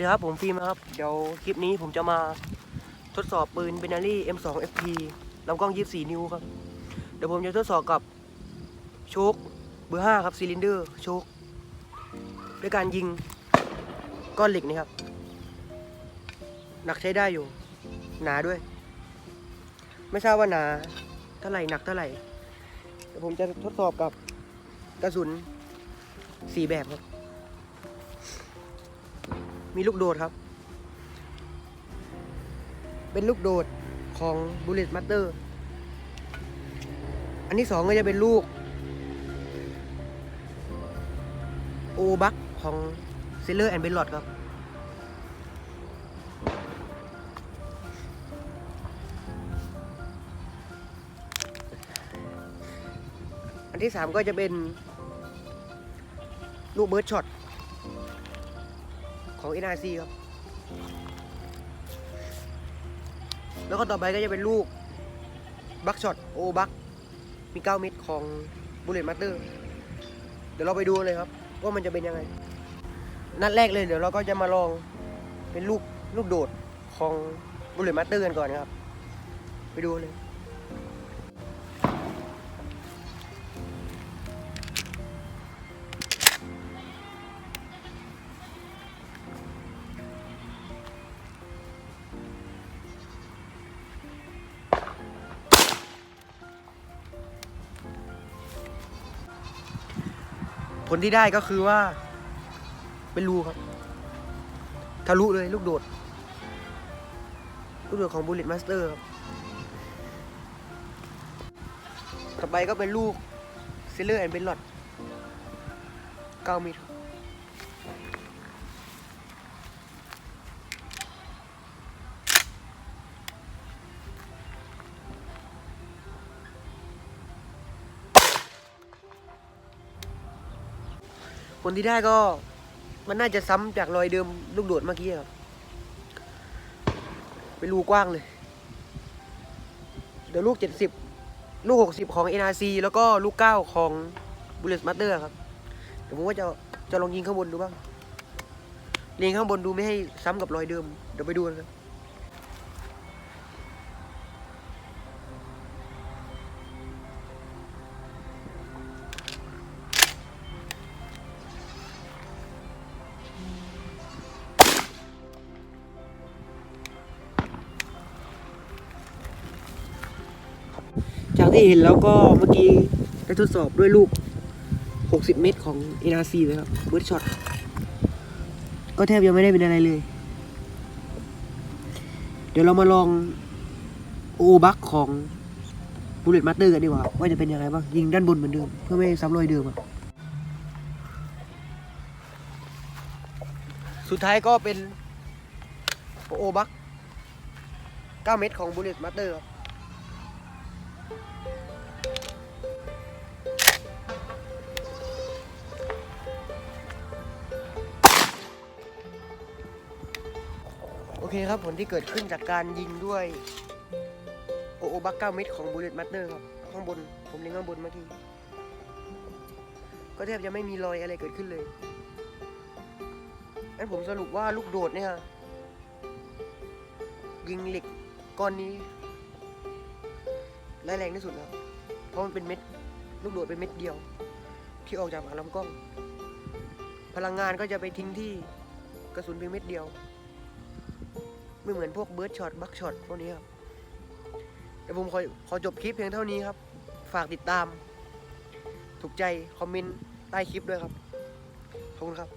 ดีครับผมฟิล์มครับ เดี๋ยวคลิปนี้ผมจะมาทดสอบปืนเบนารี่ M2 FP ลำกล้อง 24 นิ้วครับ เดี๋ยวผมจะทดสอบกับโชคเบอร์ 5 ครับซิลินเดอร์โชคด้วยการยิงก้อนเหล็กนี่ครับ หนักใช้ได้อยู่ หนาด้วย ไม่ทราบว่าหนาเท่าไหร่หนักเท่าไหร่เดี๋ยวผมจะทดสอบกับกระสุนสี่แบบครับ มีลูกโดดครับ เป็นลูกโดดของ Bullet Master อันที่สองก็จะเป็นลูก โอบักของ s a i l o r and b e l l o t ครับ อันที่สามก็จะเป็นลูกเบิร์ดช็อต ของ NRC ครับ แล้วก็ต่อไปก็จะเป็นลูกบักช็อตโอบักมี 9 เม็ดของ Bullet Master เดี๋ยวเราไปดูเลยครับ ว่ามันจะเป็นยังไง นัดแรกเลยเดี๋ยวเราก็จะมาลองเป็นลูกลูกโดดของ Bullet Master กันก่อนนะครับ ไปดูเลย ผลที่ได้ก็คือว่า เป็นรูครับ ทะลุเลยลูกโดด ลูกโดดของบุลิตมาสเตอร์ครับ ต่อไปก็เป็นลูก s a i l o r and b e l l o t 9มิตร ผลที่ได้ก็มันน่าจะซ้ำจากรอยเดิมลูกโดดเมื่อกี้ครับเป็นรูกว้างเลย เดี๋ยวลูก70ลูก60ของ NRC แล้วก็ลูก9ของ Bullet Master ครับ เดี๋ยวผมว่าจะจะลองยิงข้างบนดูบ้างเลียงข้างบนดูไม่ให้ซ้ำกับรอยเดิม เดี๋ยวไปดูกันครับากที่เห็นแล้วก็เมื่อกี้ได้ทดสอบด้วยลูก 60 เมตรของ NRC เลยครับเบิร์ดช็อตก็แทบยังไม่ได้เป็นอะไรเลย เดี๋ยวเรามาลองโอบักของ Bullet Master กันดีกว่า ว่าจะเป็นยังไงบ้าง ยิงด้านบนเหมือนเดิม เพื่อไม่ให้ซ้ำรอยเดิมอะสุดท้ายก็เป็นโอบัก9เมตรของ Bullet Master ครับ โอเคครับผลที่เกิดขึ้นจากการยิงด้วยโอโอบักเก้าเม็ดของบูเลตมัตเตอร์ครับข้างบน ผมเล็งข้างบนเมื่อกี้ ก็แทบจะไม่มีรอยอะไรเกิดขึ้นเลยงั้นผมสรุปว่าลูกโดดเนี่ย ยิงเหล็กก้อนนี้ร้ายแรงที่สุดแล้วเพราะมันเป็นเม็ด ลูกโดดเป็นเม็ดเดียว ที่ออกจากหางลำกล้อง พลังงานก็จะไปทิ้งที่กระสุนเพียงเม็ดเดียว ไม่เหมือนพวกเบิร์ดช็อตบักช็อตพวกนี้ครับเดี๋ยวผมขอขอจบคลิปเพียงเท่านี้ครับ ฝากติดตาม ถูกใจ คอมเมนต์ใต้คลิปด้วยครับ ขอบคุณครับ